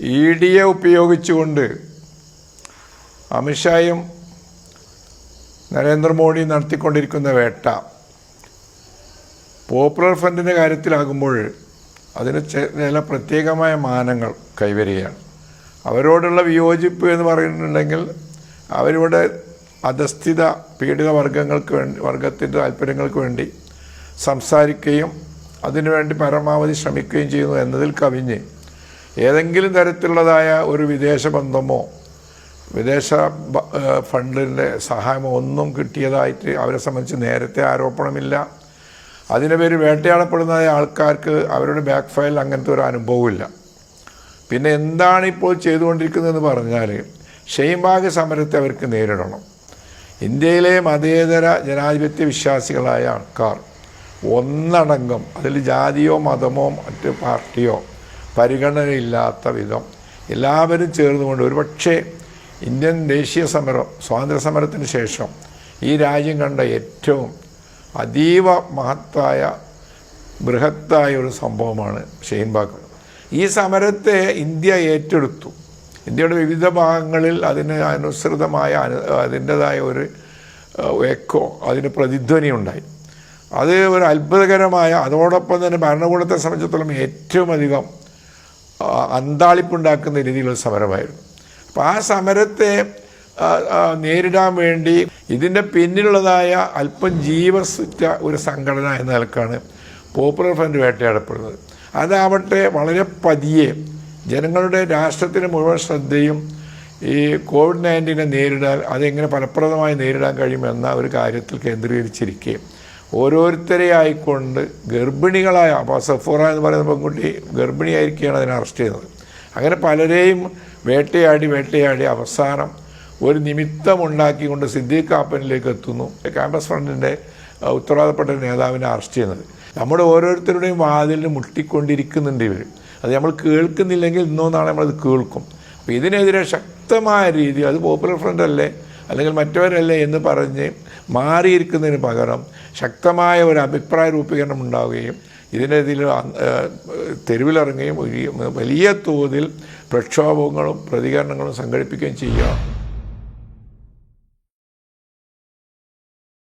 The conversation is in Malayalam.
ഇ ഡിയെ ഉപയോഗിച്ചുകൊണ്ട് അമിത്ഷായും നരേന്ദ്രമോദി നടത്തിക്കൊണ്ടിരിക്കുന്ന വേട്ട പോപ്പുലർ ഫ്രണ്ടിന്റെ കാര്യത്തിലാകുമ്പോൾ അതിന് ചില പ്രത്യേകമായ മാനങ്ങൾ കൈവരികയാണ്. അവരോടുള്ള വിയോജിപ്പ് എന്ന് പറയുന്നുണ്ടെങ്കിൽ അവരുടെ അധസ്ഥിത പീഡിത വർഗങ്ങൾക്ക് വേണ്ടി വർഗത്തിന്റെ താല്പര്യങ്ങൾക്ക് വേണ്ടി സംസാരിക്കുകയും അതിനുവേണ്ടി പരമാവധി ശ്രമിക്കുകയും ചെയ്യുന്നു എന്നതിൽ കവിഞ്ഞ് ഏതെങ്കിലും തരത്തിലുള്ളതായ ഒരു വിദേശ ബന്ധമോ വിദേശ ഫണ്ടിന്റെ സഹായമോ ഒന്നും കിട്ടിയതായിട്ട് അവരെ സംബന്ധിച്ച് നേരത്തെ ആരോപണമില്ല. അതിന്റെ പേര് വേട്ടയാടപ്പെടുന്ന ആൾക്കാർക്ക് അവരുടെ ബാക്ക് ഫയൽ അങ്ങനത്തെ ഒരു അനുഭവമില്ല പിന്നെ എന്താണ് ഇപ്പോൾ ചെയ്തുകൊണ്ടിരിക്കുന്നതെന്ന് പറഞ്ഞാൽ ഷെയ്ൻബാഗ് സമരത്തെ അവർക്ക് നേരിടണം. ഇന്ത്യയിലെ മതേതര ജനാധിപത്യ വിശ്വാസികളായ ആൾക്കാർ ഒന്നടങ്കം അതിൽ ജാതിയോ മതമോ മറ്റ് പാർട്ടിയോ പരിഗണനയില്ലാത്ത വിധം എല്ലാവരും ചേർന്നുകൊണ്ട് ഒരുപക്ഷേ ഇന്ത്യൻ ദേശീയ സമരം സ്വാതന്ത്ര്യ സമരത്തിന് ശേഷം ഈ രാജ്യം കണ്ട ഏറ്റവും അതീവ മഹത്തായ ബൃഹത്തായ ഒരു സംഭവമാണ് ഷെയിൻബാഗ് ഈ സമരത്തെ ഇന്ത്യ ഏറ്റെടുത്തു. ഇന്ത്യയുടെ വിവിധ ഭാഗങ്ങളിൽ അതിന് അനുസൃതമായ അനു അതിന്റെതായ ഒരു എക്കോ അതിന് പ്രതിധ്വനി ഉണ്ടായി. അത് ഒരു അത്ഭുതകരമായ അതോടൊപ്പം തന്നെ ഭരണകൂടത്തെ സംബന്ധിച്ചിടത്തോളം ഏറ്റവും അധികം അന്താളിപ്പുണ്ടാക്കുന്ന രീതിയിലുള്ള സമരമായിരുന്നു. അപ്പോൾ ആ സമരത്തെ നേരിടാൻ വേണ്ടി ഇതിന്റെ പിന്നിലുള്ളതായ അല്പം ജീവസുറ്റ ഒരു സംഘടന എന്ന നിലക്കാണ് പോപ്പുലർ ഫ്രണ്ട് വേട്ടയാടപ്പെടുന്നത്. അതാവട്ടെ വളരെ പതിയെ ജനങ്ങളുടെ രാഷ്ട്രത്തിന് മുഴുവൻ ശ്രദ്ധയും ഈ കോവിഡ് നയന്റീനെ നേരിടാൻ അതെങ്ങനെ ഫലപ്രദമായി നേരിടാൻ കഴിയുമെന്ന ഒരു കാര്യത്തിൽ കേന്ദ്രീകരിച്ചിരിക്കുകയും ഓരോരുത്തരെ ആയിക്കൊണ്ട് ഗർഭിണികളായ അപ്പോൾ സഫോറ എന്ന് പറയുന്ന പെൺകുട്ടി ഗർഭിണിയായിരിക്കുകയാണ് അതിനെ അറസ്റ്റ് ചെയ്യുന്നത്. അങ്ങനെ പലരെയും വേട്ടയാടി വേട്ടയാടി അവസാനം ഒരു നിമിത്തമുണ്ടാക്കിക്കൊണ്ട് സിദ്ദീഖ് കാപ്പനിലേക്ക് എത്തുന്നു. ക്യാമ്പസ് ഫ്രണ്ടിന്റെ ഉത്തരവാദപ്പെട്ട നേതാവിനെ അറസ്റ്റ് ചെയ്യുന്നത്. നമ്മുടെ ഓരോരുത്തരുടെയും വാതിലിന് മുട്ടിക്കൊണ്ടിരിക്കുന്നുണ്ട് ഇവർ അത് നമ്മൾ കേൾക്കുന്നില്ലെങ്കിൽ ഇന്നോ നാളെ നമ്മളത് കേൾക്കും. അപ്പോൾ ഇതിനെതിരെ ശക്തമായ രീതിയിൽ അത് പോപ്പുലർ ഫ്രണ്ട് അല്ലേ അല്ലെങ്കിൽ മറ്റവരല്ലേ എന്ന് പറഞ്ഞ് മാറിയിരിക്കുന്നതിന് പകരം ശക്തമായ ഒരു അഭിപ്രായ രൂപീകരണം ഉണ്ടാവുകയും ഏഹ് തെരുവിലിറങ്ങുകയും വലിയ തോതിൽ പ്രക്ഷോഭങ്ങളും പ്രതികരണങ്ങളും സംഘടിപ്പിക്കുകയും ചെയ്യുക.